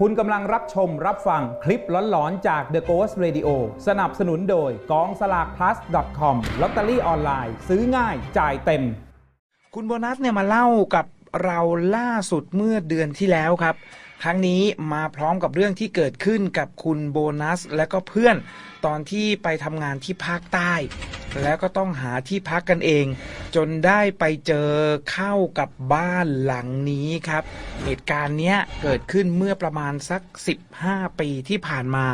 คุณกำลังรับชมรับฟังคลิปหลอนๆ จาก The Ghost Radio สนับสนุนโดยกองสลาก plus com ลอตเตอรี่ออนไลน์ซื้อง่ายจ่ายเต็ม คุณโบนัสเนี่ยมาเล่ากับเราล่าสุดเมื่อเดือนที่แล้วครับ ครั้งนี้มาพร้อมกับเรื่องที่เกิดขึ้นกับคุณโบนัส และก็เพื่อนตอนที่ไปทำงานที่ภาคใต้ แล้วก็ต้องหาที่พักกันเอง จนได้ไปเจอเข้ากับบ้านหลังนี้ครับ เหตุการณ์เนี้ยเกิดขึ้นเมื่อประมาณสัก 15 ปีที่ผ่านมา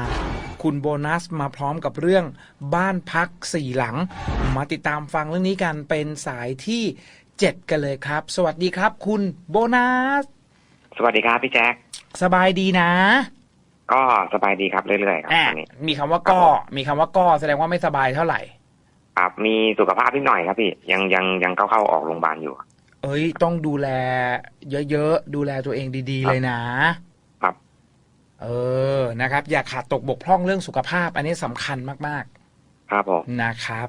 คุณโบนัสมาพร้อมกับเรื่องบ้านพักสี่หลัง มาติดตามฟังเรื่องนี้กันเป็นสายที่ 7 กันเลยครับ สวัสดีครับ คุณโบนัส สวัสดีครับพี่แจ๊คสบายดีนะ ก็สบายดีครับเรื่อยๆครับอะตอนนี้มีคำว่าก็มีคำว่าก็แสดงว่าไม่สบายเท่าไหร่ครับมีสุขภาพนิดหน่อยครับพี่ยังยังยังเข้าเข้าๆออกโรงพยาบาลอยู่ เอ้ยต้องดูแล เยอะๆดูแลตัวเองดีๆเลยนะ ครับ เออนะครับ อย่าขาดตกบกพร่องเรื่องสุขภาพ อันนี้สำคัญมาก ครับผมๆนะครับ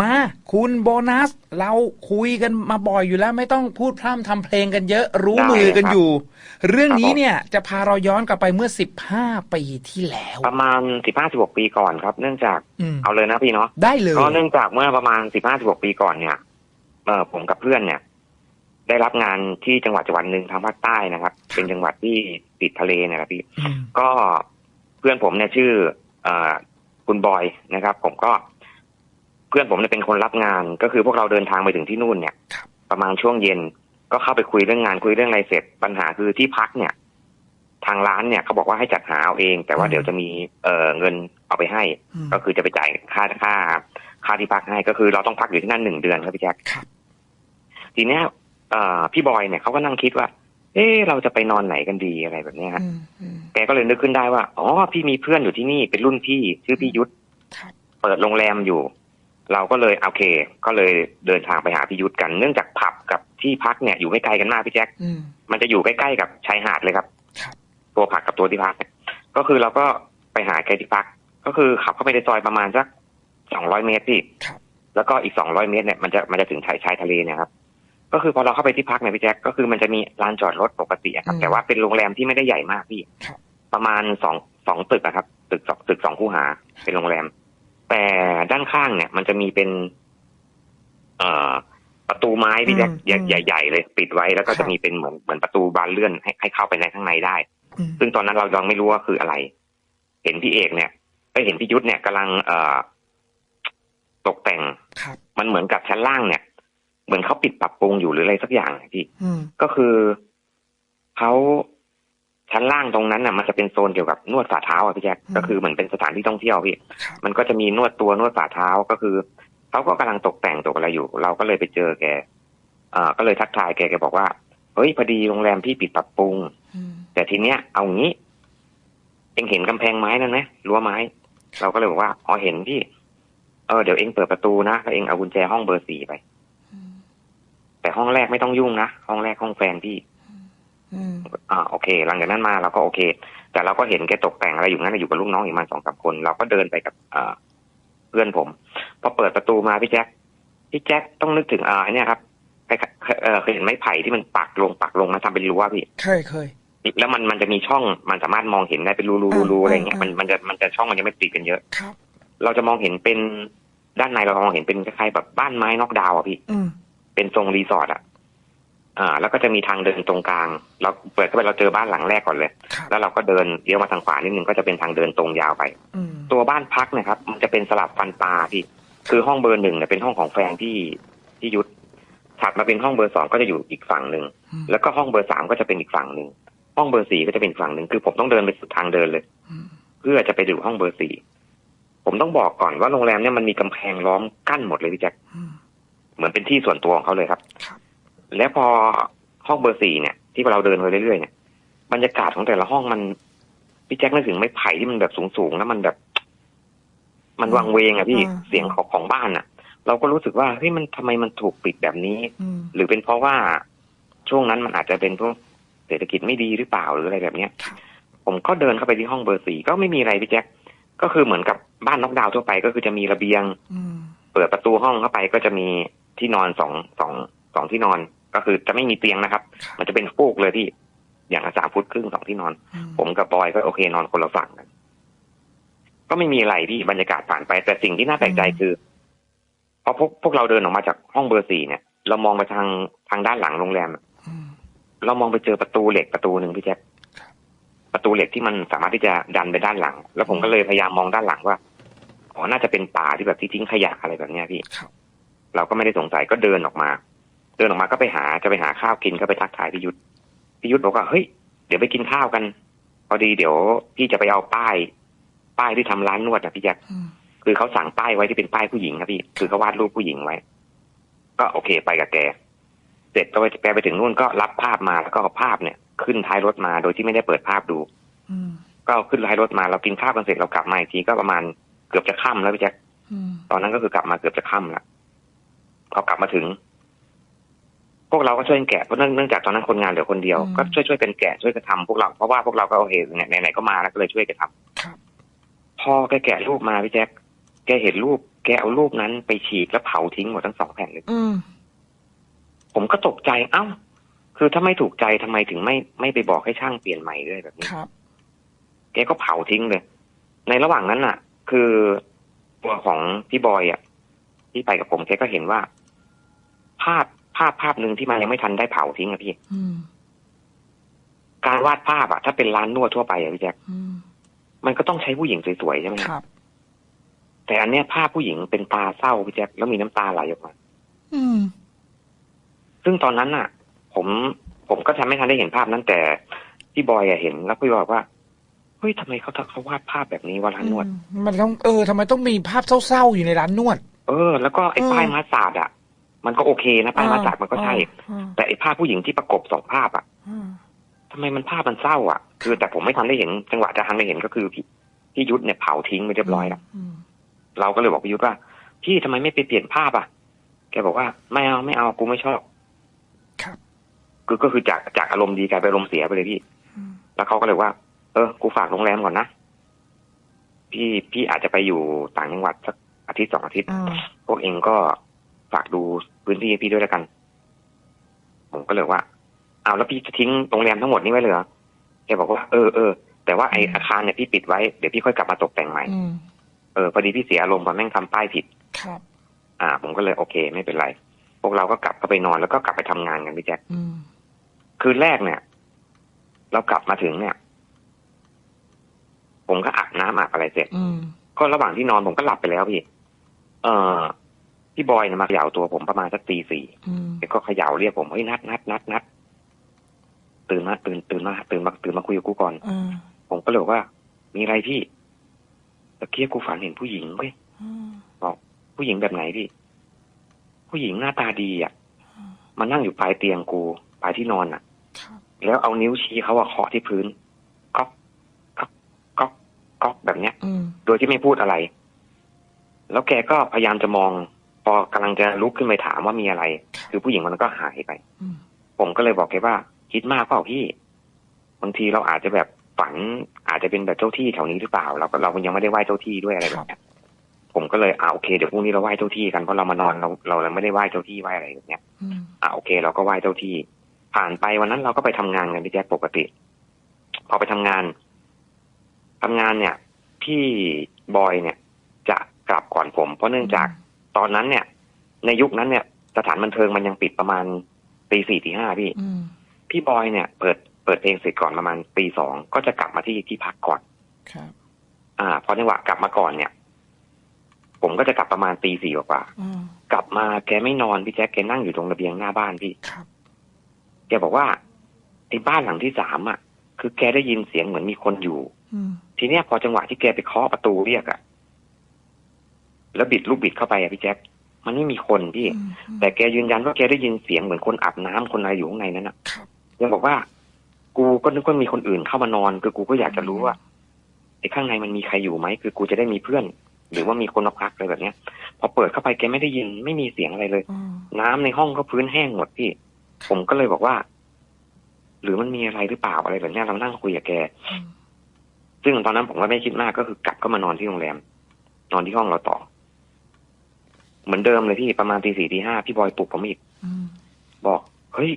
มาคุณโบนัส เราคุยกันมาบ่อยอยู่แล้ว ไม่ต้องพูดพร่ำทำเพลงกันเยอะ รู้มือกันอยู่ เรื่องนี้เนี่ยจะพาเราย้อนกลับไปเมื่อ15ปีที่แล้ว ประมาณสิบห้าสิบหกปีก่อนครับ เนื่องจากอืมเอาเลยนะพี่เนาะได้เลยก็เนื่องจากเมื่อประมาณสิบห้าสิบหกปีก่อนเนี่ยเออผมกับเพื่อนเนี่ย ได้รับงานที่จังหวัดจังหวัดหนึ่งทางภาคใต้นะครับ เป็นจังหวัดที่ติดทะเลเนะครับพี่อืมก็เพื่อนผมเนี่ยชื่อ เออ คุณบอยนะครับ ผมก็ เพื่อนผมเนี่ยเป็นคนรับงาน ก็คือพวกเราเดินทางไปถึงที่นู่นเนี่ยครับประมาณช่วงเย็นก็เข้าไปคุยเรื่องงานคุยเรื่องอะไรเสร็จ ปัญหาคือที่พักเนี่ย ทางร้านเนี่ยเขาบอกว่าให้จัดหาเอาเอง แต่ว่าอืมเดี๋ยวจะมีเอ่อเงินเอาไปให้อืมก็คือจะไปจ่ายค่าค่า ค่าที่พักให้ก็คือเราต้องพักอยู่ที่นั่นหนึ่งเดือนครับพี่แจ๊คครับทีเนี้ยเอ่อพี่บอยเนี่ยเขาก็นั่งคิดว่า เออเราจะไปนอนไหนกันดีอะไรแบบเนี้ยฮะอืมอืมแกก็เลยนึกขึ้นได้ว่าอ๋อพี่มีเพื่อนอยู่ที่นี่เป็นรุ่นพี่ชื่อพี่ยุทธครับเปิดโรงแรมอยู่ เราก็เลยโอเค ก็เลยเดินทางไปหาพี่ยุทธกันเนื่องจากผับกับที่พักเนี่ยอยู่ไม่ไกลกันมากพี่แจ๊คอืมมันจะอยู่ใกล้ๆกับชายหาดเลยครับครับตัวผักกับตัวที่พักเนี่ยก็คือเราก็ไปหาแกที่พัก ก็คือขับเข้าไปในซอยประมาณสักสองร้อยเมตรพี่ครับแล้วก็อีกสองร้อยเมตรเนี่ยมันจะมันจะถึงชายชายทะเลเนี่ยครับ ก็คือพอเราเข้าไปที่พักเนี่ยพี่แจ๊คก็คือมันจะมีลานจอดรถปกติอะครับอืมแต่ว่าเป็นโรงแรมที่ไม่ได้ใหญ่มากพี่ครับ ประมาณสองสองตึกอะครับ ตึกสองตึกสองคู่หา เป็นโรงแรม แต่ด้านข้างเนี่ย มันจะมีเป็น เอ่อ ประตูไม้พี่แจ๊คอืมใหญ่อืมใหญ่ๆเลย ปิดไว้แล้วก็ครัจะบมีเป็นเหมือนเหมือนประตูบานเลื่อนให้ให้เข้าไปในข้างในได้อืมซึ่งตอนนั้นเรายังไม่รู้ว่าคืออะไร เห็นพี่เอกเนี่ยไปเห็นพี่ยุทธเนี่ยกำลัง เอ่อ ตกแต่งครับมันเหมือนกับชั้นล่างเนี่ย เหมือนเขาปิดปรับปรุงอยู่หรืออะไรสักอย่างอะพี่อืมก็คือเขา ชั้นล่างตรงนั้นน่ะมันจะเป็นโซนเกี่ยวกับนวดฝ่าเท้าอะพี่แจ๊คอืมก็คือเหมือนเป็นสถานที่ท่องเที่ยวพี่ครับมันก็จะมีนวดตัวนวดฝ่าเท้าก็คือเขาก็กำลังตกแต่งตกอะไรอยู่ เราก็เลยไปเจอแกเอ่อก็เลยทักทายแกแกบอกว่าเฮ้ยพอดีโรงแรมพี่ปิดปรับปรุงอืมแต่ทีเนี้ยเอางี้เองเห็นกำแพงไม้นั่นไหมรั้วไม้ เราก็เลยบอกว่าอ๋อเห็นพี่ เออเดี๋ยวเองเปิดประตูนะแล้วเองเอากุญแจห้องเบอร์สี่ไปอืมแต่ห้องแรกไม่ต้องยุ่งนะห้องแรกห้องแฟนพี่ อืมอ่าโอเค หลังจากนั้นมาเราก็โอเค แต่เราก็เห็นแกตกแต่งอะไรอยู่งั้นอยู่กับลูกน้องอีกประมาณสองสามคน เราก็เดินไปกับอ่าเพื่อนผม พอเปิดประตูมาพี่แจ็คพี่แจ็คต้องนึกถึงอ่าไอ้เนี่ยครับเคยเอ่อเคยเห็นไม้ไผ่ที่มันปักลงปักลงมาทำเป็นรั้วพี่เคยเคยแล้วมันมันจะมีช่องมันสามารถมองเห็นได้เป็นรูรูรูรูอ่าอะไรเงี้ยอ่ามัมันมันจะมันจะช่องมันยังไม่ติดกันเยอะครับ เราจะมองเห็นเป็นด้านในเรามองเห็นเป็นคล้ายๆแบบบ้านไม้นอกดาวน์อะพี่อืมเป็นทรงรีสอร์ทอะ อ่าแล้วก็จะมีทางเดินตรงกลาง เราเปิดเข้าไปเราเจอบ้านหลังแรกก่อนเลยครับแล้วเราก็เดินเลี้ยวมาทางขวานิดนึงก็จะเป็นทางเดินตรงยาวไปอืมตัวบ้านพักนะครับ มันจะเป็นสลับฟันปลาพี่ คือห้องเบอร์หนึ่งเนี่ยเป็นห้องของแฟนที่ที่ยุทธถัดมาเป็นห้องเบอร์สองก็จะอยู่อีกฝั่งหนึ่งอืมแล้วก็ห้องเบอร์สามก็จะเป็นอีกฝั่งหนึ่งห้องเบอร์สี่ก็จะเป็นอีกฝั่งหนึ่งคือผมต้องเดินไปสุดทางเดินเลยอืมเพื่อจะไปดูห้องเบอร์สี่ผมต้องบอกก่อนว่าโรงแรมเนี่ยมันมีกำแพงล้อมกั้นหมดเลยพี่แจ็คอืมเหมือนเป็นที่ส่วนตัวของเขาเลยครับครับ แล้วพอห้องเบอร์สี่เนี่ย ที่เราเดินไปเรื่อยๆเนี่ยบรรยากาศของแต่ละห้องมันพี่แจ็คนึกถึงไม้ไผ่ที่มันแบบสูงๆแล้วมันแบบ มันวังเวงอะพี่อ่าเสียงของของบ้านอะเราก็รู้สึกว่าเฮ้ยมันทำไมมันถูกปิดแบบนี้อืมหรือเป็นเพราะว่าช่วงนั้นมันอาจจะเป็นพวกเศรษฐกิจไม่ดีหรือเปล่าหรืออะไรแบบเนี้ยครับผมก็เดินเข้าไปที่ห้องเบอร์สี่ก็ไม่มีอะไรพี่แจ็คก็คือเหมือนกับบ้านน็อกดาวน์ทั่วไปก็คือจะมีระเบียงอืมเปิดประตูห้องเข้าไปก็จะมีที่นอนสองสอง สองที่นอนก็คือจะไม่มีเตียงนะครับครับมันจะเป็นฟูกเลยที่อย่างละสามฟุตครึ่งสองที่นอนอืผมกับบอยก็โอเคนอนคนละฝั่งกันก็ไม่มีอะไรพี่บรรยากาศผ่านไป แต่สิ่งที่น่าแปลกใจคือพอพวกพวกเราเดินออกมาจากห้องเบอร์สี่เนี่ย เรามองไปทางทางด้านหลังโรงแรมอะอืมเรามองไปเจอประตูเหล็กประตูหนึ่งพี่แจ๊คครับประตูเหล็กที่มันสามารถที่จะดันไปด้านหลัง แล้วผมก็เลยพยายามมองด้านหลังว่าอ๋อน่าจะเป็นป่าที่แบบที่ทิ้งขยะอะไรแบบเนี้ยพี่ครับเราก็ไม่ได้สงสัยก็เดินออกมา เดินออกมาก็ไปหาจะไปหาข้าวกินก็ไปทักทายพี่ยุทธพี่ยุทธบอกว่าเฮ้ยเดี๋ยวไปกินข้าวกัน พอดีเดี๋ยวพี่จะไปเอาป้าย ป้ายที่ทำร้านนวดนะพี่แจ๊คอืมคือเขาสั่งป้ายไว้ที่เป็นป้ายผู้หญิงครับพี่คือเขาวาดรูปผู้หญิงไว้ ก็โอเคไปกับแก เสร็จก็ไปแกไปถึงนู่นก็รับภาพมาแล้วก็เอาภาพเนี่ย ขึ้นท้ายรถมาโดยที่ไม่ได้เปิดภาพดูอืมก็เอาขึ้นท้ายรถมาเรากินข้าวกันเสร็จเรากลับมาอีกทีก็ประมาณเกือบจะค่ำแล้วพี่แจ๊คอืมตอนนั้นก็คือกลับมาเกือบจะค่ำละพอกลับมาถึงพ วกเราก็ช่วยกันแกะเพราะเนื่องเนื่องจากตอนนั้นคนงานเหลือคนเดียว ก็ช่วยช่วยๆกันแกะช่วยกันทำพวกเราเพราะว่าพวกเราก็โอเคเนี่ยไหนๆก็มาแล้วก็เลยช่วยกันทำครับพอแกแกะรูปมาพี่แจ๊คแกเห็นรูป แกเอารูปนั้นไปฉีกแล้วเผาทิ้งหมดทั้งสองแผ่นเลยอืมผมก็ตกใจเอ้า คือถ้าไม่ถูกใจทำไมถึงไม่ไม่ไปบอกให้ช่างเปลี่ยนใหม่ด้วยแบบนี้ครับ แกก็เผาทิ้งเลย ในระหว่างนั้นน่ะ คือตัวของพี่บอยอะที่ไปกับผมแกก็เห็นว่าภาพ ภาพภาพหนึ่งที่มันยังไม่ทันได้เผาทิ้งอะพี่อืมการวาดภาพอะถ้าเป็นร้านนวดทั่วไปอะพี่แจ๊คอืมมันก็ต้องใช้ผู้หญิงสวยๆใช่ไหมครับ แต่อันเนี้ยภาพผู้หญิงเป็นตาเศร้าพี่แจ๊คแล้วมีน้ำตาไหลออกมาอืมซึ่งตอนนั้นน่ะผมผมก็ทำไม่ทันได้เห็นภาพนั้นแต่พี่บอยอะเห็น แล้วพี่บอยบอกว่าเฮ้ยทำไมเขาเขาวาดภาพแบบนี้ว่าร้านนวด มันต้องเออทำไมต้องมีภาพเศร้าๆอยู่ในร้านนวด เออ แล้วก็ไอ้อืมป้ายมาสาดอะ มันก็โอเคนะป้ายมาสาดมันก็ใช่อ่าแต่ไอ้ภาพผู้หญิงที่ประกบสองภาพอะอ่าทำไมมันภาพมันเศร้า อะ คือแต่ผมไม่ทันได้เห็นจังหวะจะทันได้เห็นก็คือพี่พี่ยุทธเนี่ยเผาทิ้งไปเรียบร้อยแล้วมเราก็เลยบอกพี่ยุทธว่าพี่ทำไมไม่ไปเปลี่ยนภาพอะ แกบอกว่าไม่เอาไม่เอากูไม่ชอบครับคือก็คือจากจากอารมณ์ดีกลายเป็นอารมณ์เสียไปเลยพี่อืมแล้วเขาก็เลยว่า เออ กูฝากโรงแรมก่อนนะพี่พี่อาจจะไปอยู่ต่างจังหวัดสักอาทิตย์สองอาทิตย์อ่าพวกเองก็ ฝากดูพื้นที่ให้พี่ด้วยแล้วกัน ผมก็เลยว่าเอาวแล้วพี่จะทิ้งโรงแรมทั้งหมดนี้ไว้เลยเหรอแกบอกว่าเออเออแต่ว่าไออาคารเนี่ยพี่ปิดไว้เดี๋ยวพี่ค่อยกลับมาตกแต่งใหม่อืมเออพอดีพี่เสียอารมณ์พอแม่งทำป้ายผิดครับ อ่า ผมก็เลยโอเค ไม่เป็นไร พวกเราก็กลับเข้าไปนอนแล้วก็กลับไปทำงานกันพี่แจ๊คอืมคืนแรกเนี่ย เรากลับมาถึงเนี่ย ผมก็อาบน้ำอาบอะไรเสร็จอืมก็ระหว่างที่นอนผมก็หลับไปแล้วพี่ เออ พี่บอยเนี่ยมาเขย่าตัวผมประมาณสักตีสี่อืมแกก็เขย่าเรียกผมเฮ้ยนัดนัดนัดนัดตื่นมาตื่นตื่นมาตื่นมาตื่นมาคุยกับกูก่อนอ่าผมก็เลยบอกว่า มีอะไรพี่ตะเกียบกูฝันเห็นผู้หญิงเว้ยอ่าบอกผู้หญิงแบบไหนพี่ ผู้หญิงหน้าตาดีอะมานั่งอยู่ปลายเตียงกูปลายที่นอนอะครับแล้วเอานิ้วชี้เขาอะเคาะที่พื้นก๊อกก๊อกก๊อกก๊อกแบบเนี้ยอืมโดยที่ไม่พูดอะไร แล้วแกก็พยายามจะมอง พอกำลังจะลุกขึ้นไปถามว่ามีอะไร คือผู้หญิงคนนั้นก็หายไปอืมผมก็เลยบอกแกว่า คิดมากเปล่าพี่ บางทีเราอาจจะแบบฝันอาจจะเป็นแบบเจ้าที่แถวนี้หรือเปล่า เราก็เรายังไม่ได้ไหว้เจ้าที่ด้วยอะไรแบบเนี้ยผมก็เลยอ่าโอเคเดี๋ยวพรุ่งนี้เราไหว้เจ้าที่กันเพราะเรามานอนเราเราไม่ได้ไหว้เจ้าที่ไหว้อะไรแบบเนี้ยอืมอ่าโอเค เราก็ไหว้เจ้าที่ ผ่านไปวันนั้นเราก็ไปทำงานกันพี่แจ๊คปกติ พอไปทำงานทำงานเนี่ย พี่บอยเนี่ย จะกลับก่อนผม เพราะเนื่องจาก ตอนนั้นเนี่ย ในยุคนั้นเนี่ย สถานบันเทิงมันยังปิดประมาณตีสี่ตีห้าพี่อืมพี่บอยเนี่ย เปิดเปิดเพลงเสร็จก่อนประมาณตีสองก็จะกลับมาที่ที่พักก่อนครับ อ่าพอจังหวะกลับมาก่อนเนี่ย ผมก็จะกลับประมาณตีสี่กว่าอ่าๆกลับมาแกไม่นอนพี่แจ๊คแกนั่งอยู่ตรงระเบียงหน้าบ้านพี่ครับแกบอกว่าไอ้บ้านหลังที่สามอะ คือแกได้ยินเสียงเหมือนมีคนอยู่อืมทีเนี้ยพอจังหวะที่แกไปเคาะประตูเรียกอะ แล้วบิดลูกบิดเข้าไปอะพี่แจ๊คมันไม่มีคนพี่อืมแต่แกยืนยันว่าแกได้ยินเสียงเหมือนคนอาบน้ำคนอะไรอยู่ข้างในนั้นอะครับแกบอกว่า กูก็นึกว่ามีคนอื่นเข้ามานอน คือกูก็อยากจะรู้ว่าไอ้ข้างในมันมีใครอยู่ไหมคือกูจะได้มีเพื่อน หรือว่ามีคนมาพักอะไรแบบเนี้ย พอเปิดเข้าไปแกไม่ได้ยินไม่มีเสียงอะไรเลยอ่าน้ำในห้องก็พื้นแห้งหมดพี่ ผมก็เลยบอกว่า หรือมันมีอะไรหรือเปล่าอะไรแบบเนี้ยเรานั่งคุยกับแกอืมซึ่งตอนนั้นผมก็ไม่คิดมากก็คือกลับก็มานอนที่โรงแรม นอนที่ห้องเราต่อ เหมือนเดิมเลยพี่ประมาณตีสี่ตีห้าพี่บอยปลุกผมอีกอืมบอกเฮ้ย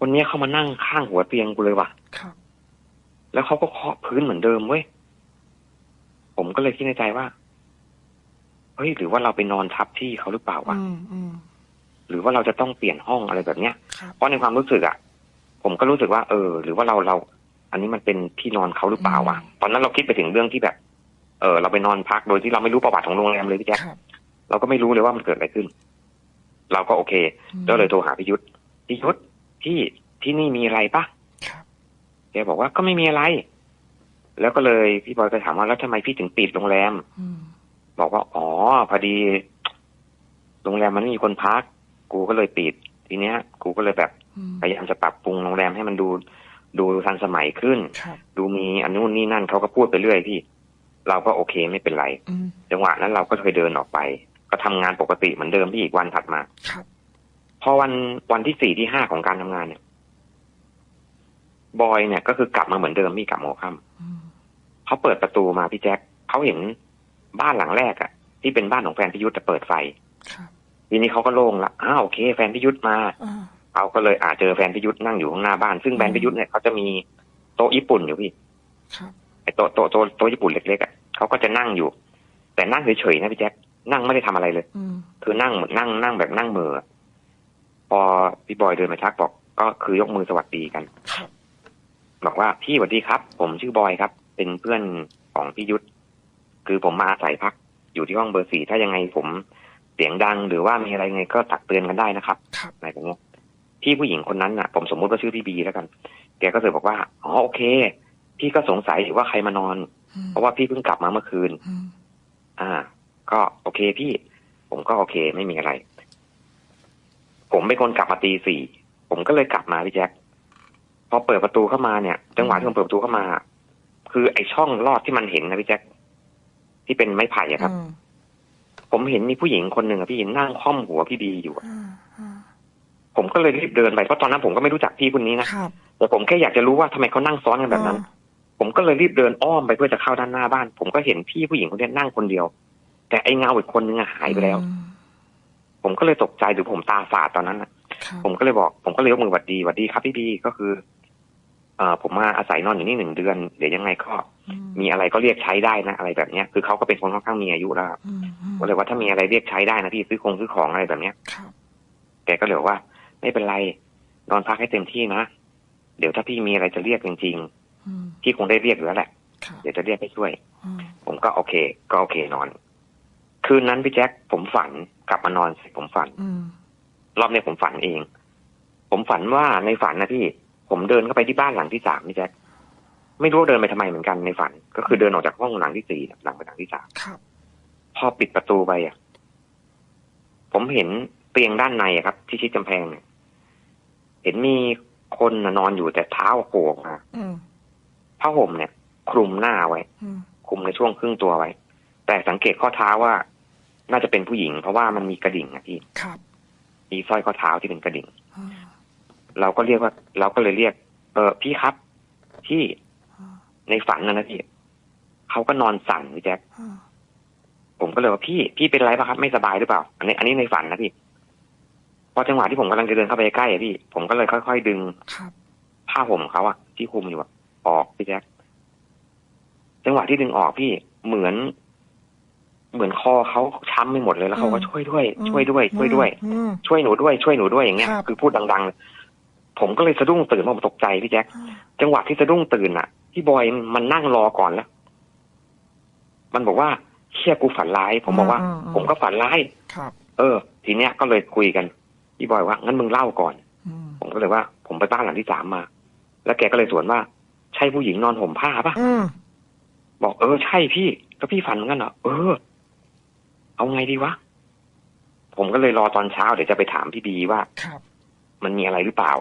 วันเนี้ยเขามานั่งข้างหัวเตียงกูเลยว่ะครับแล้วเขาก็เคาะพื้นเหมือนเดิมเว้ยผมก็เลยคิดในใจว่าเฮ้ยหรือว่าเราไปนอนทับที่เขาหรือเปล่าวะอืมอืมหรือว่าเราจะต้องเปลี่ยนห้องอะไรแบบเนี้ยครับเพราะในความรู้สึกอะผมก็รู้สึกว่า เออ หรือว่าเราเรา อันนี้มันเป็นที่นอนเขาหรือเปล่าวะตอนนั้นเราคิดไปถึงเรื่องที่แบบ เออเราไปนอนพักโดยที่เราไม่รู้ประวัติของโรงแรมเลยพี่แจ๊คครับ เราก็ไม่รู้เลยว่ามันเกิดอะไรขึ้น เราก็โอเคก็เลยโทรหาพิยุทธพิยุทธที่ที่นี่มีอะไรปะครับแกบอกว่าก็ไม่มีอะไร แล้วก็เลยพี่บอยก็ถามว่าแล้วทำไมพี่ถึงปิดโรงแรมอืมบอกว่าอ๋อพอดี โรงแรมมันไม่มีคนพัก กูก็เลยปิด ทีเนี้ย กูก็เลยแบบอืมพยายามจะปรับปรุงโรงแรมให้มันดู ดูทันสมัยขึ้นครับดูมีอันนู้นนี่นั่นเขาก็พูดไปเรื่อยพี่ เราก็โอเคไม่เป็นไรอืมจังหวะนั้นเราก็เคยเดินออกไป ก็ทำงานปกติเหมือนเดิมพี่อีกวันถัดมาครับพอวันวันที่สี่ที่ห้าของการทำงานเนี่ย บอยเนี่ยก็คือกลับมาเหมือนเดิมพี่กลับโมค่ำอืมเขาเปิดประตูมาพี่แจ็คเขาเห็นบ้านหลังแรกอะที่เป็นบ้านของแฟนพิยุทธ์แต่เปิดไฟครับทีนี้เขาก็โล่งละอ้าวโอเค แฟนพิยุทธ์มาอ่าเขาก็เลยอาเจอแฟนพิยุทธ์นั่งอยู่ข้างหน้าบ้าน ซึ่งแฟนพิยุทธ์เนี่ยเขาจะมีโต๊ะญี่ปุ่นอยู่พี่ครับไอ้โต๊ะโต๊ะโต๊ะโต๊ะญี่ปุ่นเล็กๆอะเขาก็จะนั่งอยู่ แต่นั่งเฉยๆนะพี่แจ็ค นั่งไม่ได้ทำอะไรเลยอืมคือนั่งเหมือนนั่งนั่งแบบนั่งเหมือพอพี่บอยเดินมาทักบอกก็คือยกมือสวัสดีกันครับบอกว่าพี่สวัสดีครับ ผมชื่อบอยครับ เป็นเพื่อนของพี่ยุทธคือผมมาอาศัยพักอยู่ที่ห้องเบอร์สี่ถ้ายังไงผมเสียงดังหรือว่ามีอะไรไงก็ตักเตือนกันได้นะครับครับอะไรแบบเนี้ยพี่ผู้หญิงคนนั้นน่ะ ผมสมมุติว่าชื่อพี่บีแล้วกัน แกก็เลยบอกว่าอ๋อโอเค พี่ก็สงสัยอยู่ว่าใครมานอนอืมเพราะว่าพี่เพิ่งกลับมาเมื่อคืนอืมอ่า ก็โอเคพี่ ผมก็โอเคไม่มีอะไร ผมเป็นคนกลับมาตีสี่ผมก็เลยกลับมาพี่แจ็คพอเปิดประตูเข้ามาเนี่ยจังหวะที่ผมเปิดประตูเข้ามา คือไอช่องลอดที่มันเห็นนะพี่แจ็คที่เป็นไม้ไผ่อะครับอืมผมเห็นมีผู้หญิงคนหนึ่งอะพี่นั่งค่อมหัวพี่บีอยู่อะอ่าอ่าผมก็เลยรีบเดินไปเพราะตอนนั้นผมก็ไม่รู้จักพี่คนนี้นะครับแต่ผมแค่อยากจะรู้ว่าทำไมเขานั่งซ้อนกันแบบนั้น ผมก็เลยรีบเดินอ้อมไปเพื่อจะเข้าด้านหน้าบ้าน ผมก็เห็นพี่ผู้หญิงคนนี้นั่งคนเดียว แต่ไอเงาอีกคนนึงอะหายไปแล้วอืมผมก็เลยตกใจหรือผมตาฝาดตอนนั้นน่ะครับผมก็เลยบอก ผมก็เลยยกมือหวัดดีหวัดดีครับพี่บีก็คือ เอ่อผมมาอาศัยนอนอยู่นี่หนึ่งเดือน เดี๋ยวยังไงก็อืมีอะไรก็เรียกใช้ได้นะอะไรแบบเนี้ยคือเขาก็เป็นคนค่อนข้างมีอายุแล้วครับอืมอืมก็เลยว่าถ้ามีอะไรเรียกใช้ได้นะพี่ซื้อคงซื้อของอะไรแบบเนี้ยครับแกก็เลยบอกว่า ไม่เป็นไร นอนพักให้เต็มที่นะ เดี๋ยวถ้าพี่มีอะไรจะเรียกจริงอืมๆพี่คงได้เรียกอยู่แล้วแหละครับเดี๋ยวจะเรียกให้ช่วยอืมผมก็โอเค ก็โอเคนอน คืนนั้นพี่แจ็คผมฝันกลับมานอนเสร็จผมฝันอืมรอบเนี้ยผมฝันเอง ผมฝันว่าในฝันนะพี่ ผมเดินเข้าไปที่บ้านหลังที่สามพี่แจ๊คไม่รู้ว่าเดินไปทำไมเหมือนกันในฝัน ก็คือเดินออกจากห้องหลังที่สี่หลังไปหลังที่สามครับพอปิดประตูไปอะ ผมเห็นเตียงด้านในอะครับ ที่ชิดกำแพงเนี่ยเห็นมีคนน่ะนอนอยู่แต่เท้าโผล่ออกมาอืมผ้าห่มเนี่ย คลุมหน้าไว้อืมคลุมในช่วงครึ่งตัวไว้ แต่สังเกตข้อเท้าว่า น่าจะเป็นผู้หญิง เพราะว่ามันมีกระดิ่งอะพี่ครับมีสร้อยข้อเท้าที่เป็นกระดิ่งอ่าเราก็เรียกว่า เราก็เลยเรียก เออพี่ครับ ที่อ่าในฝันนะนะพี่เขาก็นอนสั่นพี่แจ๊คอ่าผมก็เลยว่าพี่ พี่เป็นไรปะครับ ไม่สบายหรือเปล่า อันนี้ อันนี้ในฝันนะพี่พอจังหวะที่ผมกำลังจะเดินเข้าไปใกล้อะพี่ ผมก็เลยค่อยๆดึงครับผ้าห่มเขาอะที่คลุมอยู่อะออกพี่แจ๊คจังหวะที่ดึงออกพี่เหมือน เหมือนคอเขาช้ำไปหมดเลยแล้วเขาก็ช่วยด้วย ช่วยด้วย ช่วยด้วยอืมช่วยหนูด้วย ช่วยหนูด้วยอย่างเงี้ยครับคือพูดดัง ๆ ผมก็เลยสะดุ้งตื่นผมตกใจพี่แจ๊คอ่าจังหวะที่สะดุ้งตื่นอะพี่บอยมันนั่งรอก่อนแล้ว มันบอกว่าเชี่ยกูฝันร้าย ผมบอกว่าอืมอืมผมก็ฝันร้ายครับ เออ ทีเนี้ยก็เลยคุยกันพี่บอยว่างั้นมึงเล่าก่อนอืมผมก็เลยว่า ผมไปบ้านหลังที่สามมา แล้วแกก็เลยสวนว่า ใช่ผู้หญิงนอนห่มผ้าปะอืมบอกเออใช่พี่ก็พี่ฝันเหมือนกันเหรอเออ เอาไงดีวะ ผมก็เลยรอตอนเช้าเดี๋ยวจะไปถามพี่บีว่าครับ มันมีอะไรหรือเปล่า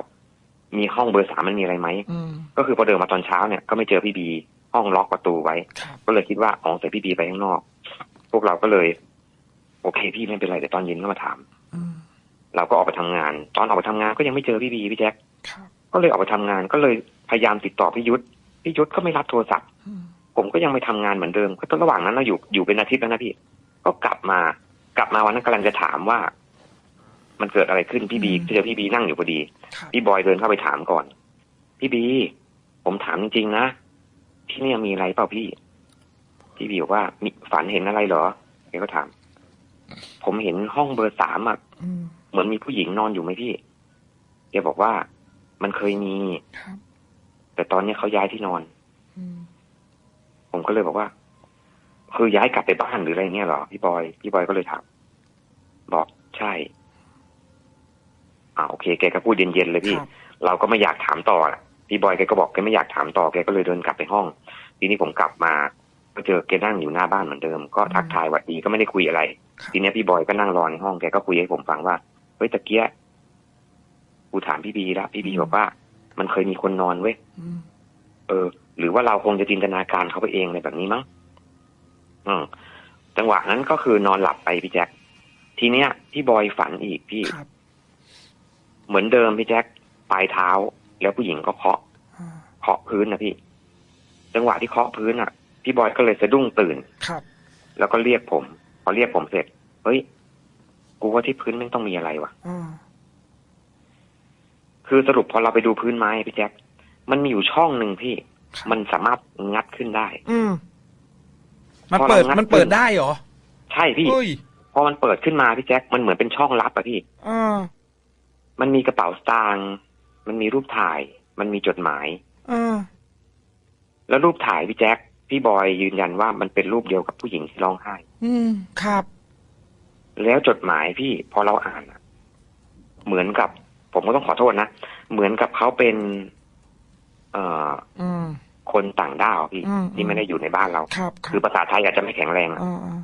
มีห้องเบอร์สามมันมีอะไรไหมอืมก็คือพอเดินมาตอนเช้าเนี่ยก็ไม่เจอพี่บี ห้องล็อกประตูไว้ครับก็เลยคิดว่าอ๋อใส่พี่บีไปข้างนอก พวกเราก็เลย โอเค พี่ไม่เป็นไรเดี๋ยวตอนเย็นก็มาถามอืมเราก็ออกไปทำงาน ตอนออกไปทำงานก็ยังไม่เจอพี่บีพี่แจ็คครับก็เลยออกไปทำงานก็เลยพยายามติดต่อพี่ยุทธพี่ยุทธก็ไม่รับโทรศัพท์อืมผมก็ยังไม่ทำงานเหมือนเดิม ก็ตอนระหว่างนั้นเราอยู่อยู่เป็นอาทิตย์แล้วนะพี่ ก็กลับมากลับมาวันนั้นกำลังจะถามว่า มันเกิดอะไรขึ้นพี่บีเจอพี่บีนั่งอยู่พอดีครับพี่บอยเดินเข้าไปถามก่อน พี่บี ผมถามจริงๆนะที่เนี่ยมีอะไรเปล่าพี่ พี่บีบอกว่ามีฝันเห็นอะไรเหรอแกก็ถาม ผมเห็นห้องเบอร์สามอะอืมเหมือนมีผู้หญิงนอนอยู่ไหมพี่แกบอกว่ามันเคยมีครับแต่ตอนนี้เขาย้ายที่นอนอืมผมก็เลยบอกว่า คือย้ายกลับไปบ้านหรืออะไรเงี้ยเหรอพี่บอย พี่บอยก็เลยถามบอกใช่ อ่าโอเค แกก็พูดเย็นๆเลยพี่ครับเราก็ไม่อยากถามต่ออะพี่บอยแกก็บอกแกไม่อยากถามต่อแกก็เลยเดินกลับไปห้อง ทีนี้ผมกลับมาก็เจอแกนั่งอยู่หน้าบ้านเหมือนเดิม ก็ทักทายหวัดดีก็ไม่ได้คุยอะไรครับทีเนี้ยพี่บอยก็นั่งรอในห้องแกก็คุยให้ผมฟังว่าเฮ้ยตะเกียกูถามพี่บีแล้วพี่บีบอกว่า มันเคยมีคนนอนเว้ยอืมเออ หรือว่าเราคงจะจินตนาการเขาไปเองอะไรแบบนี้มั้ง อืมจังหวะนั้นก็คือนอนหลับไปพี่แจ็คทีเนี้ยพี่บอยฝันอีกพี่ ครับ เหมือนเดิมพี่แจ็คปลายเท้า แล้วผู้หญิงก็เคาะอ่าเคาะพื้นนะพี่ จังหวะที่เคาะพื้นอะ พี่บอยก็เลยสะดุ้งตื่น ครับ แล้วก็เรียกผม พอเรียกผมเสร็จ เฮ้ย กูว่าที่พื้นไม่งต้องมีอะไรวะอ่าคือสรุปพอเราไปดูพื้นไม้พี่แจ็ค มันมีอยู่ช่องหนึ่งพี่มันสามารถงัดขึ้นได้ อืม มันพอเปิดเรางัดมันเปิดขึ้นได้เหรอใช่พี่ เฮ้ยพอมันเปิดขึ้นมาพี่แจ็คมันเหมือนเป็นช่องลับอะพี่ อ่ามันมีกระเป๋าสตางค์มันมีรูปถ่าย มันมีจดหมาย อ่าแล้วรูปถ่ายพี่แจ็คพี่บอยยืนยันว่ามันเป็นรูปเดียวกับผู้หญิงที่ร้องไห้ อืมครับ แล้วจดหมายพี่พอเราอ่านอะเหมือนกับ ผมก็ต้องขอโทษนะ เหมือนกับเขาเป็น เอ่อ อืม คนต่างด้าวพี่อืมที่ไม่ได้อยู่ในบ้านเราครับครัคือบภาษาไทยอาจจะไม่แข็งแรงอะอ่าอ่า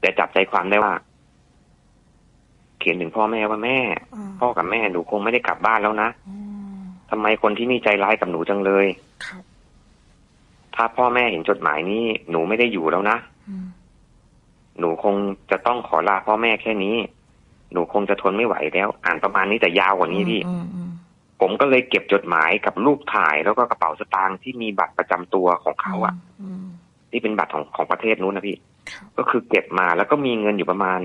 แต่จับใจความได้ว่า เขียนถึงพ่อแม่ว่าแม่อ่าพ่อกับแม่หนูคงไม่ได้กลับบ้านแล้วนะอืมทำไมคนที่นี่ใจร้ายกับหนูจังเลยครับถ้าพ่อแม่เห็นจดหมายนี้ หนูไม่ได้อยู่แล้วนะอืมหนูคงจะต้องขอลาพ่อแม่แค่นี้ หนูคงจะทนไม่ไหวแล้ว อ่านประมาณนี้แต่ยาวกว่านี้พี่อืมอืม ผมก็เลยเก็บจดหมายกับรูปถ่ายแล้วก็กระเป๋าสตางค์ที่มีบัตรประจำตัวของเขาอะอืมที่เป็นบัตรของของประเทศนู้นนะพี่ครับก็คือเก็บมาแล้วก็มีเงินอยู่ประมาณ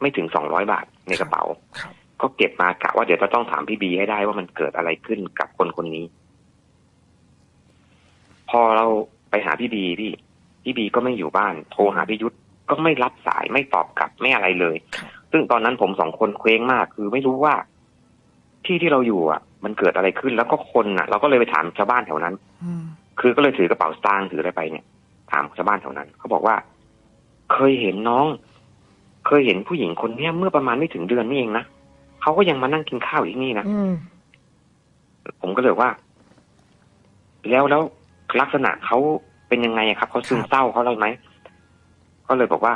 ไม่ถึงสองร้อยบาทในกระเป๋าครับก็เก็บมากะว่าเดี๋ยวจะต้องถามพี่บีให้ได้ว่ามันเกิดอะไรขึ้นกับคนคนนี้ พอเราไปหาพี่บีพี่ พี่บีก็ไม่อยู่บ้าน โทรหาพี่ยุทธก็ไม่รับสายไม่ตอบกลับไม่อะไรเลยครับซึ่งตอนนั้นผมสองคนเคว้งมาก คือไม่รู้ว่า ที่ที่เราอยู่อะ มันเกิดอะไรขึ้นแล้วก็คนอะ เราก็เลยไปถามชาวบ้านแถวนั้นอืมคือก็เลยถือกระเป๋าสตางค์ถืออะไรไปเนี่ย ถามชาวบ้านแถวนั้นเขาบอกว่า เคยเห็นน้อง เคยเห็นผู้หญิงคนเนี้ยเมื่อประมาณไม่ถึงเดือนนี่เองนะเขาก็ยังมานั่งกินข้าวอยู่ที่นี่นะอืมผมก็เลยว่า แล้วแล้วลักษณะเขาเป็นยังไงอะครับเขาซึมเศร้าเขาอะไรไหมก็เลยบอกว่า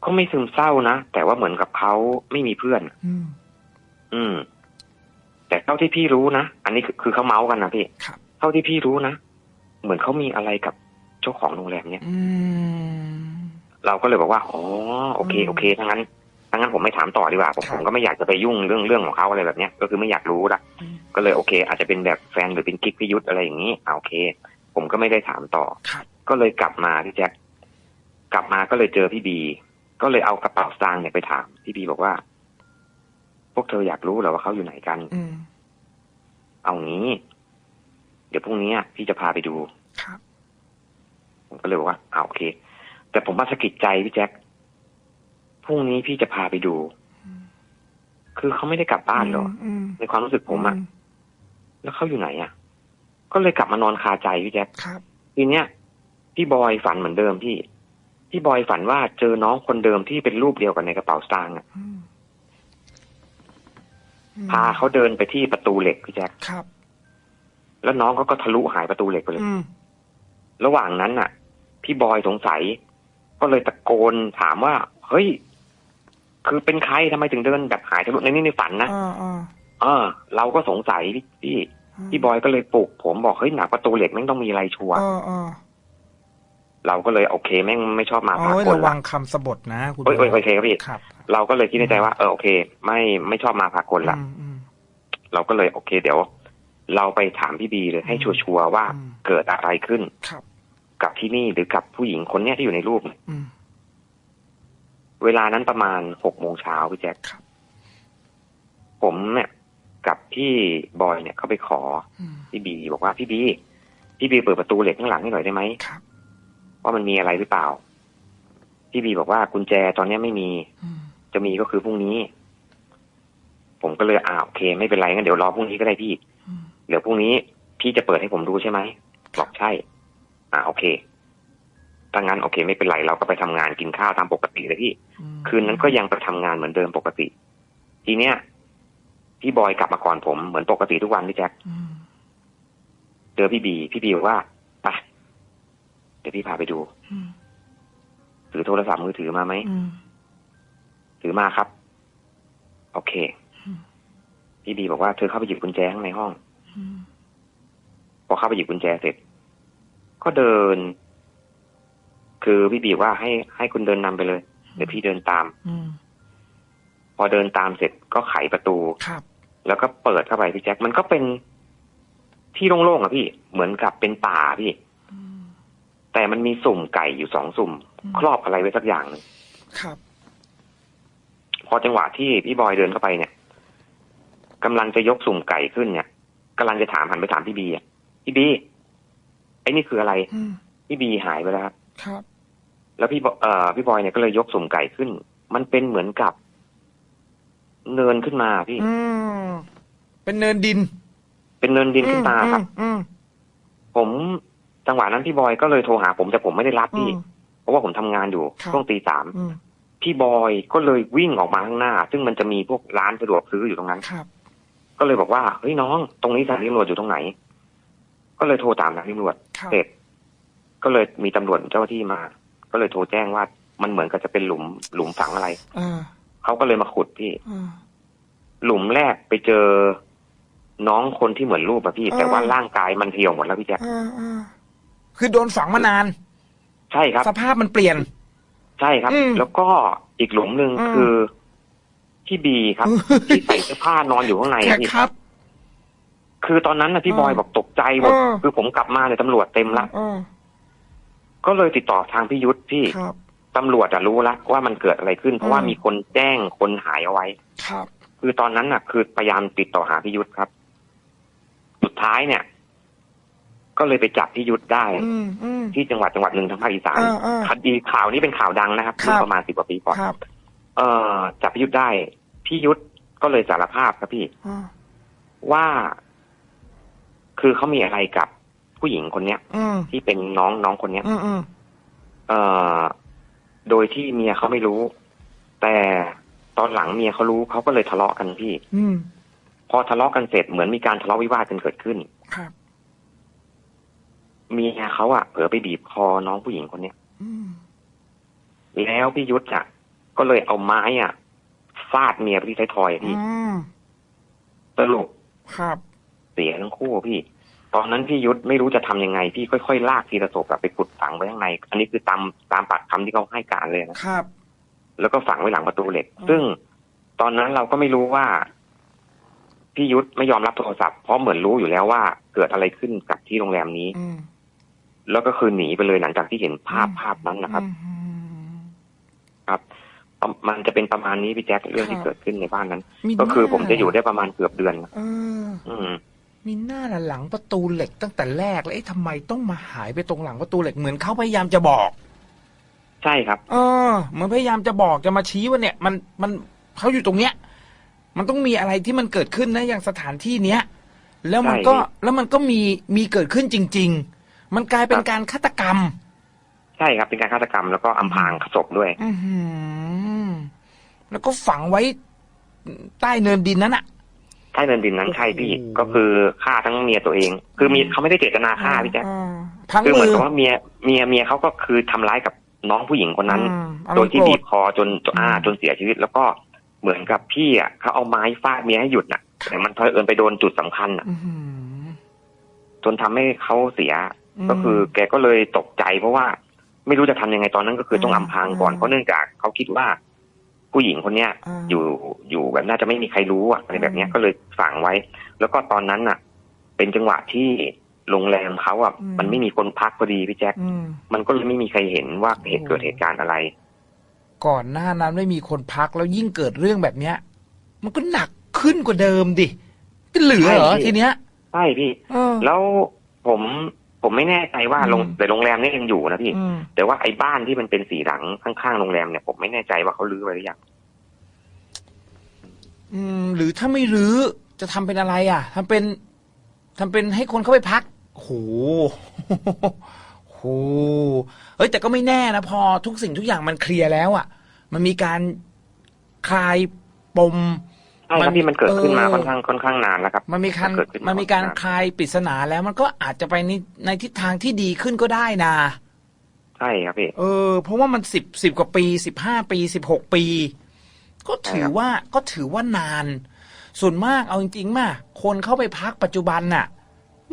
เขาไม่ซึมเศร้านะแต่ว่าเหมือนกับเขาไม่มีเพื่อน อืมอืม แต่เท่าที่พี่รู้นะ อันนี้คือคือเขาเมาส์กันนะพี่ครับเท่าที่พี่รู้นะ เหมือนเขามีอะไรกับเจ้าของโรงแรมเนี่ยอืมเราก็เลยบอกว่าอ๋อโอเคอืมโอเคถ้างั้นถ้างั้นผมไม่ถามต่อดีกว่าผมครับผมก็ไม่อยากจะไปยุ่งเรื่องเรื่องของเขาอะไรแบบเนี้ย ก็คือไม่อยากรู้ละอืมก็เลยโอเค อาจจะเป็นแบบแฟนหรือเป็นกิ๊กพิยุทธอะไรอย่างนี้อ่าโอเค ผมก็ไม่ได้ถามต่อครับก็เลยกลับมาพี่แจ็คกลับมาก็เลยเจอพี่บี ก็เลยเอากระเป๋าสตางค์เนี่ยไปถามพี่บีบอกว่าพ วกเธออยากรู้เหรอว่าเขาอยู่ไหนกันอืมเอางี้ เดี๋ยวพรุ่งนี้พี่จะพาไปดูครับผมก็เลยบอกว่าอ่าโอเค แต่ผมมาสะกิดใจพี่แจ็คพรุ่งนี้พี่จะพาไปดูอืมคือเขาไม่ได้กลับบ้านเหรออืมในความรู้สึกผมอะแล้วเขาอยู่ไหนอะก็เลยกลับมานอนคาใจพี่แจ็คครับทีเนี้ยพี่บอยฝันเหมือนเดิมพี่ พี่บอยฝันว่าเจอน้องคนเดิมที่เป็นรูปเดียวกันในกระเป๋าสตางค์อะอืมอืม พาเขาเดินไปที่ประตูเหล็กพี่แจ็คครับ แล้วน้องเขาก็ทะลุหายประตูเหล็กไปเลยอืมระหว่างนั้นน่ะ พี่บอยสงสัย ก็เลยตะโกนถามว่า เฮ้ย คือเป็นใครทำไมถึงเดินแบบหายทะลุในนี่ในฝันนะอ่าอ่าเออ เราก็สงสัยพี่พี่พี่บอยก็เลยปลุกผมบอกเฮ้ยหนักประตูเหล็กแม่งต้องมีอะไรชัวร์อ่าอ่า เราก็เลยโอเคแม่งไม่ชอบมาพาโอ้ยคนระวัละงคำสบทนะคุณเอ้ยเอ้ยโอเคครับพี่ครับเราก็เลยคิดในใจว่าเออโอเค ไม่ไม่ชอบมาพาคนละอืมอืมเราก็เลยโอเคเดี๋ยว เราไปถามพี่บีเลยให้อืมชัวร์ๆว่าอืมเกิดอะไรขึ้นครับกับที่นี่หรือกับผู้หญิงคนเนี้ยที่อยู่ในรูปอืมเวลานั้นประมาณหกโมงเช้าพี่แจ็คครับผมเนี่ยกับพี่บอยเนี่ยเขาไปขออืมพี่บีบอกว่าพี่บีพี่บีเปิดประตูเหล็กข้างหลังให้หน่อยได้ไหมครับ ว่ามันมีอะไรหรือเปล่า พี่บีบอกว่ากุญแจตอนเนี้ยไม่มีอืมจะมีก็คือพรุ่งนี้ ผมก็เลยอ่าโอเคไม่เป็นไรงั้นเดี๋ยวรอพรุ่งนี้ก็ได้พี่อืมเดี๋ยวพรุ่งนี้ พี่จะเปิดให้ผมดูใช่ไหมบอกใช่ อ่าโอเคถ้างั้นโอเคไม่เป็นไรเราก็ไปทำงานกินข้าวตามปกติเลยพี่อืมคืนนั้นก็ยังไปทำงานเหมือนเดิมปกติ ทีเนี้ยพี่บอยกลับมาก่อนผมเหมือนปกติทุกวันพี่แจ็คอืมเจอพี่บี พี่บีบอกว่าไป เดี๋ยวพี่พาไปดูอืมถือโทรศัพท์มือถือมาไหมอืมถือมาครับ โอเคอืมพี่บีบอกว่าเธอเข้าไปหยิบกุญแจข้างในห้องอืมพอเข้าไปหยิบกุญแจเสร็จ ก็เดิน คือพี่บีว่าให้ให้คุณเดินนำไปเลยเดี๋ยวพี่เดินตามอืมพอเดินตามเสร็จก็ไขประตูครับ แล้วก็เปิดเข้าไปพี่แจ็คมันก็เป็นที่โล่งๆอะพี่ เหมือนกับเป็นป่าพี่อืม แต่มันมีสุ่มไก่อยู่สองสุ่มอืมครอบอะไรไว้สักอย่างหนึ่งครับ พอจังหวะที่พี่บอยเดินเข้าไปเนี่ยกำลังจะยกสุ่มไก่ขึ้นเนี่ยกำลังจะถามหันไปถามพี่บีอะพี่บีไอ้นี่คืออะไรอืมพี่บีหายไปแล้วครับครับแล้วพี่บเอ่อพี่บอยเนี่ยก็เลยยกสุ่มไก่ขึ้น มันเป็นเหมือนกับ เนินขึ้นมาพี่อืมเป็นเนินดิน เป็นเนินดินขึ้นมาครับอืมผม จังหวะนั้นพี่บอยก็เลยโทรหาผมแต่ผมไม่ได้รับอืพี่มเพราะว่าผมทำงานอยู่ครับช่วงตีสามอืมพี่บอยก็เลยวิ่งออกมาข้างหน้า ซึ่งมันจะมีพวกร้านสะดวกซื้ออยู่ตรงนั้นครับ ก็เลยบอกว่าเฮ้ยน้อง ตรงนี้สถานีตำรวจอยู่ตรงไหน ก็เลยโทรตามสถานีตำรวจครับเสร็จก็เลยมีตำรวจเจ้าหน้าที่มา ก็เลยโทรแจ้งว่ามันเหมือนกับจะเป็นหลุมหลุมฝังอะไรอ่าเขาก็เลยมาขุดพี่อ่าหลุมแรกไปเจอน้องคนที่เหมือนรูปอะพี่เออแต่ว่าร่างกายมันเหี่ยวหมดแล้วพี่แจ๊คอ่าอ่า คือโดนฝังมานาน ใช่ครับ สภาพมันเปลี่ยน ใช่ครับอืมแล้วก็อีกหลุมหนึ่งอืมคือพี่บีครับ ที่ใส่เสื้อผ้านอนอยู่ข้างในอะพี่ครับ คือตอนนั้นนะพี่เออบอยบอกตกใจหมดเออคือผมกลับมาเนี่ยตำรวจเต็มละอ่าก็เลยติดต่อทางพี่ยุทธพี่ครับตำรวจอะรู้ละว่ามันเกิดอะไรขึ้น เพราะว่าอืมมีคนแจ้งคนหายเอาไว้ ครับ คือตอนนั้นน่ะ คือพยายามติดต่อหาพี่ยุทธครับ สุดท้ายเนี่ย ก็เลยไปจับพี่ยุทธได้อืมอืมที่จังหวัดจังหวัดหนึ่งทางภาคอีสานอ่าอ่าคดีข่าวนี้เป็นข่าวดังนะครับครับเมื่อประมาณสิบกว่าปีก่อนครับเอ่อจับพี่ยุทธได้พี่ยุทธก็เลยสารภาพครับพี่อ่าว่า คือเขามีอะไรกับผู้หญิงคนเนี้ยอืมที่เป็นน้องน้องคนเนี้ยอืมอืมเอ่อโดยที่เมียเขาไม่รู้ แต่ตอนหลังเมียเขารู้เขาก็เลยทะเลาะกันพี่อืมพอทะเลาะกันเสร็จเหมือนมีการทะเลาะวิวาทกันเกิดขึ้นครับ เมียเขาอะเผลอไปบีบคอน้องผู้หญิงคนเนี้ยอืมแล้วพี่ยุทธอะก็เลยเอาไม้อะฟาดเมียไปที่ท้ายทอยอืพี่มสรุปครับ เสียทั้งคู่พี่ ตอนนั้นพี่ยุทธไม่รู้จะทำยังไง พี่ค่อยๆลากทีละศพอะไปขุดฝังไว้ข้างใน อันนี้คือตามตามปากคำที่เขาให้การเลยนะครับ แล้วก็ฝังไว้หลังประตูเหล็กอืมซึ่งตอนนั้นเราก็ไม่รู้ว่าพี่ยุทธไม่ยอมรับโทรศัพท์เพราะเหมือนรู้อยู่แล้วว่าเกิดอะไรขึ้นกับที่โรงแรมนี้อืม แล้วก็คือหนีไปเลยหลังจากที่เห็นภาพภาพนั้นนะครับอืมครับประมันจะเป็นประมาณนี้พี่แจ๊คเรื่องที่ครับเกิดขึ้นในบ้านนั้นมีก็คือหน้าผมจะอยู่ได้ประมาณเกือบเดือนเอออืมมีหน้าละหลังประตูเหล็กตั้งแต่แรกแล้วเอ๊ะทำไมต้องมาหายไปตรงหลังประตูเหล็กเหมือนเขาพยายามจะบอก ใช่ครับ เออเหมือนพยายามจะบอกจะมาชี้ว่าเนี่ย มันมันเขาอยู่ตรงเนี้ย มันต้องมีอะไรที่มันเกิดขึ้นนะอย่างสถานที่เนี้ยแล้วมันก็ใช่แล้วมันก็มีมีเกิดขึ้นจริง ๆ มันกลายเป็นครับการฆาตกรรม ใช่ครับ เป็นการฆาตกรรมแล้วก็อำพรางศพด้วยอือหือแล้วก็ฝังไว้ใต้เนินดินนั้นอะใช่เนินดินนั้นใช่พี่โอ้โหก็คือฆ่าทั้งเมียตัวเอง คือมีเขาไม่ได้เจตนาฆ่าพี่แจ๊คอ่าพลังคือเหมืมือนอกับว่าเมียเมียเมียเขาก็คือทำร้ายกับน้องผู้หญิงคนนั้นอืมอารโดมยณ์ที่โกรบีธบคอจนจนอ่าอืมจนเสียชีวิต แล้วก็เหมือนกับพี่อะเขาเอาไม้ฟาดเมียให้หยุดน่ะแต่มันเผอิญไปโดนจุดสำคัญอะอื้อหือจนทำให้เขาเสียอืม ก็คือแกก็เลยตกใจเพราะว่าไม่รู้จะทำยังไงตอนนั้นก็คือต้องอืมอำพรางก่อนอืมเพราะเนื่องจากเขาคิดว่า ผู้หญิงคนเนี้ยอ่าอยู่อยู่แบบน่าจะไม่มีใครรู้อะอะไรแบบเนี้ยอืมก็เลยฝังไว้ แล้วก็ตอนนั้นน่ะ เป็นจังหวะที่โรงแรมเขาอะอืมมันไม่มีคนพักพอดีพี่แจ๊คอืมมันก็เลยไม่มีใครเห็นว่าเหตุโอ้เกิดเหตุการณ์อะไร ก่อนหน้านั้นไม่มีคนพักแล้วยิ่งเกิดเรื่องแบบเนี้ย มันก็หนักขึ้นกว่าเดิมดิเหลือเหรอใช่พี่ทีเนี้ยใช่พี่เออแล้วผม ผมไม่แน่ใจว่าอืมโรงแต่โรงแรมนี่ยังอยู่นะพี่อืมแต่ว่าไอ้บ้านที่มันเป็นสีหลังข้างๆโรงแรมเนี่ยผมไม่แน่ใจว่าเขารื้อไปหรือยังอืม หรือถ้าไม่รื้อจะทำเป็นอะไร อะทำเป็นทำเป็นให้คนเข้าไปพักโหโหเฮ้ยแต่ก็ไม่แน่นะพอทุกสิ่งทุกอย่างมันเคลียร์แล้ว อะ มันมีการคลายปม ใช่ครับพี่มันเกิดขึ้นมาเออค่อนข้างค่อนข้างนานแล้วครับ มันมีการเกิดขึ้นมันมีการค่อนข้างนานคลายปริศนาแล้วมันก็อาจจะไปในในทิศทางที่ดีขึ้นก็ได้นะ ใช่ครับพี่เออ เพราะว่ามันสิบสิบกว่าปีสิบห้าปีสิบหกปี ก็ถือใช่ครับว่าก็ถือว่านาน ส่วนมากเอาจริงๆมาคนเข้าไปพักปัจจุบันน่ะ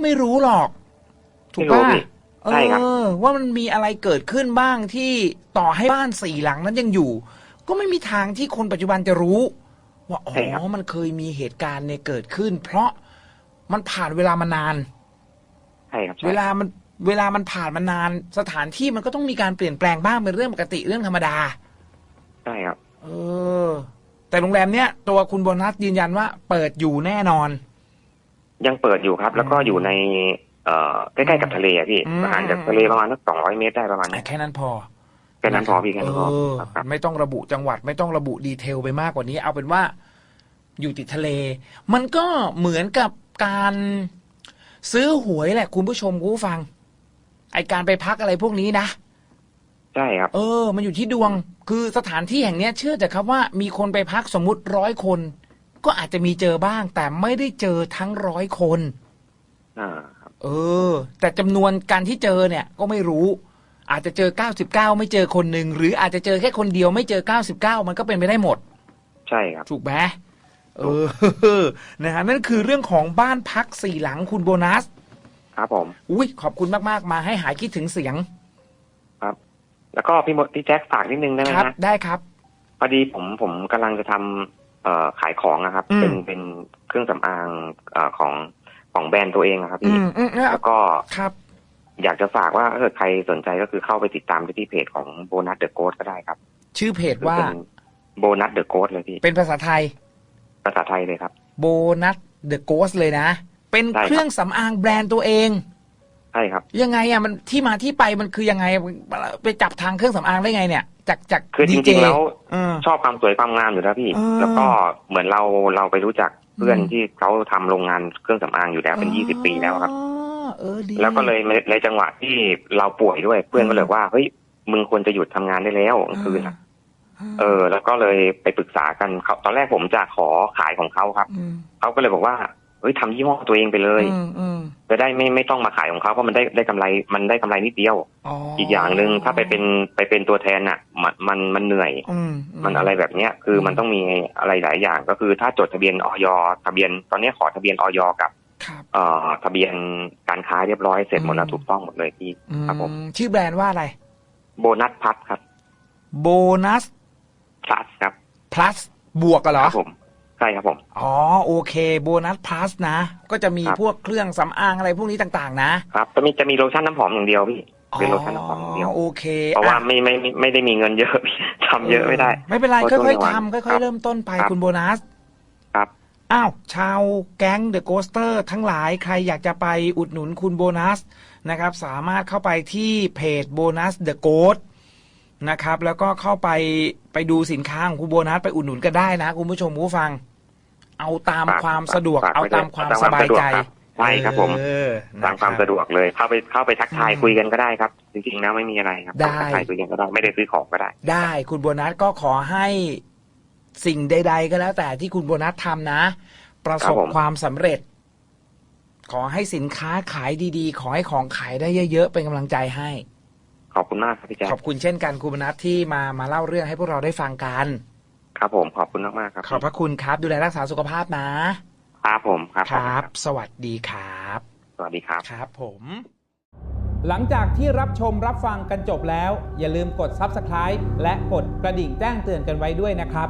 ไม่รู้หรอก ถูกไม่รู้ป่ะพี่เอใช่ครับอว่ามันมีอะไรเกิดขึ้นบ้างที่ต่อให้บ้านสี่หลังนั้นยังอยู่ ก็ไม่มีทางที่คนปัจจุบันจะรู้ ว่าอ๋ใช่ครับ อมันเคยมีเหตุการณ์เนี่ยเกิดขึ้น เพราะมันผ่านเวลามานาน ใช่ครับใช่เวลามันเวลามันผ่านมานาน สถานที่มันก็ต้องมีการเปลี่ยนแปลงบ้างเป็นเรื่องปกติเรื่องธรรมดา ใช่ครับ เออ แต่โรงแรมเนี้ยตัวคุณโบนัสยืนยันว่า เปิดอยู่แน่นอน ยังเปิดอยู่ครับ แล้วก็อยู่ใน เอ่อใกล้ๆกับทะเลอะพี่อืม ห่างจากทะเลประมาณสักสองร้อยเมตรได้ประมาณนี้แค่นั้นพอ แค่นั้นพอพี่แค่นั้นพอเออครับครับไม่ต้องระบุจังหวัด ไม่ต้องระบุดีเทลไปมากกว่านี้ เอาเป็นว่าอยู่ติดทะเล มันก็เหมือนกับการซื้อหวยแหละ คุณผู้ชมคุณผู้ฟัง ไอการไปพักอะไรพวกนี้นะใช่ครับ เออ มันอยู่ที่ดวง คือสถานที่แห่งเนี้ย เชื่อแต่ครับว่ามีคนไปพักสมมุติร้อยคน ก็อาจจะมีเจอบ้าง แต่ไม่ได้เจอทั้งร้อยคน อ่าครับเออ แต่จำนวนการที่เจอเนี่ย ก็ไม่รู้ อาจจะเจอ 99 ไม่เจอคนหนึ่งหรืออาจจะเจอแค่คนเดียวไม่เจอ 99 มันก็เป็นไปได้หมด ใช่ครับ ถูกไหมเออนะฮะนั่นคือเรื่องของบ้านพักสี่หลังคุณโบนัส ครับผมอุ้ยขอบคุณมากๆ มาให้หายคิดถึงเสียง ครับ แล้วก็พี่มดพี่แจ็คฝากนิดนึงได้ไหมครับฮะได้ครับพอดีผมผมกำลังจะทำเอ่อขายของนะครับอืมเป็นเป็นเครื่องสำอางเอ่อของของแบรนด์ตัวเองอะครับอืพี่มอืมแล้วแล้วก็ครับ อยากจะฝากว่าถ้าเกิดใครสนใจก็คือเข้าไปติดตามได้ที่เพจของโบนัสเดอะโกก็ได้ครับ ชื่อเพจว่าเป็นโบนัสเดอะโกเลยพี่ เป็นภาษาไทย ภาษาไทยเลยครับ โบนัสเดอะโกสเลยนะ เป็นใช่ครับเครื่องสำอางแบรนด์ตัวเองใช่ครับ ยังไงอะมันที่มาที่ไปมันคือยังไงไปจับทางเครื่องสำอางได้ไงเนี่ย จากจากคือจดีเจริงๆแล้วเออชอบความสวยความงามอยู่แล้วพี่เออแล้วก็เหมือนเราเราไปรู้จักเพื่อนอืมที่เขาทำโรงงานเครื่องสำอางอยู่แล้วเป็นยี่สิบปีแล้วครับอ๋อ เออดีแล้วก็เลยในในจังหวะที่เราป่วยด้วย เพื่อนก็เลยว่าเฮ้ยมึงควรจะหยุดทำงานได้แล้วกลางคืนอะเออ แล้วก็เลยไปปรึกษากันเขาตอนแรกผมจะขอขายของเขาครับมเขาก็เลยบอกว่าเฮ้ยทำยี่ห้อตัวเองไปเลยอืมอืมจะได้ไม่ไม่ต้องมาขายของเขาเพราะมันได้ได้กำไร มันได้กำไรนิดเดียวอ๋ออีกอย่างหนึ่งถ้าไปเป็นไปเป็นตัวแทนน่ะ มันมันมันเหนื่อยอืมมันอะไรแบบเนี้ยคือมันต้องมีอะไรหลายอย่างก็คือถ้าจดทะเบียนออยทะเบียน ตอนนี้ขอทะเบียนออยกับครับ เอ่อทะเบียนการค้าเรียบร้อยเสร็จหมดแล้วอืมถูกต้องหมดเลยพี่อืครับผมชื่อแบรนด์ว่าอะไร โบนัสพัทครับ โบนัสพลัสครับ plus บวกกันเหรคอรับผมใช่ครับผม อ๋อโอเค โบนัส plus นะ ก็จะมีครับพวกเครื่องสำอางอะไรพวกนี้ต่างๆ นะครับจะมีจะมีโลชั่นน้ำหอมอย่างเดียวพี่เป็นโลชั่นน้ำหอมอย่างเดียวโอเค เพราะว่าอ่ไม่ไม่ไม่ไม่ได้มีเงินเยอะพี่ทำเยอะไม่ได้ ไม่เป็นไรเพราะค่อยช่วงๆระหว่างทำค่ครัอยบๆเริ่มต้นไปครับคุณโบนัสครับ อ้าวชาวแก๊งเดอะโกสเตอร์ทั้งหลายใครอยากจะไปอุดหนุนคุณโบนัสนะครับ สามารถเข้าไปที่เพจโบนัสเดอะโกสนะครับ แล้วก็เข้าไปไปดูสินค้าของคุณโบนัสไปอุดหนุนกันได้นะคุณผู้ชมผู้ฟัง เอาตามฝากความสะดวกฝากเอาไว้ตามด้วยความตามสบายใจความสะดวกครับใช่ครับผมเออตามความนะครับสะดวกเลยเข้าไปเข้าไปทักทายอืมคุยกันก็ได้ครับ จริงๆแล้วไม่มีอะไรครับได้ทักทายคุยกันก็ได้ไม่ได้ซื้อของก็ได้ ได้คุณโบนัสก็ขอให้ สิ่งใด ๆ ก็แล้ว แต่ที่คุณโบนัสทำนะ ประสบครับผม ความสำเร็จ ขอให้สินค้าขายดีๆ ขอให้ของขายได้เยอะๆเป็นกำลังใจให้ ขอบคุณมากครับพี่แจ๊คขอบคุณเช่นกันคุณโบนัสที่มามาเล่าเรื่องให้พวกเราได้ฟังกัน ครับผมขอบคุณมากๆครับขอบพระคุณครับ ดูแลรักษาสุขภาพนะ ครับผมครับคผมรับ สวัสดีครับ สวัสดีครับ ครับผม หลังจากที่รับชมรับฟังกันจบแล้ว อย่าลืมกด Subscribe และกดกระดิ่งแจ้งเตือนกันไว้ด้วยนะครับ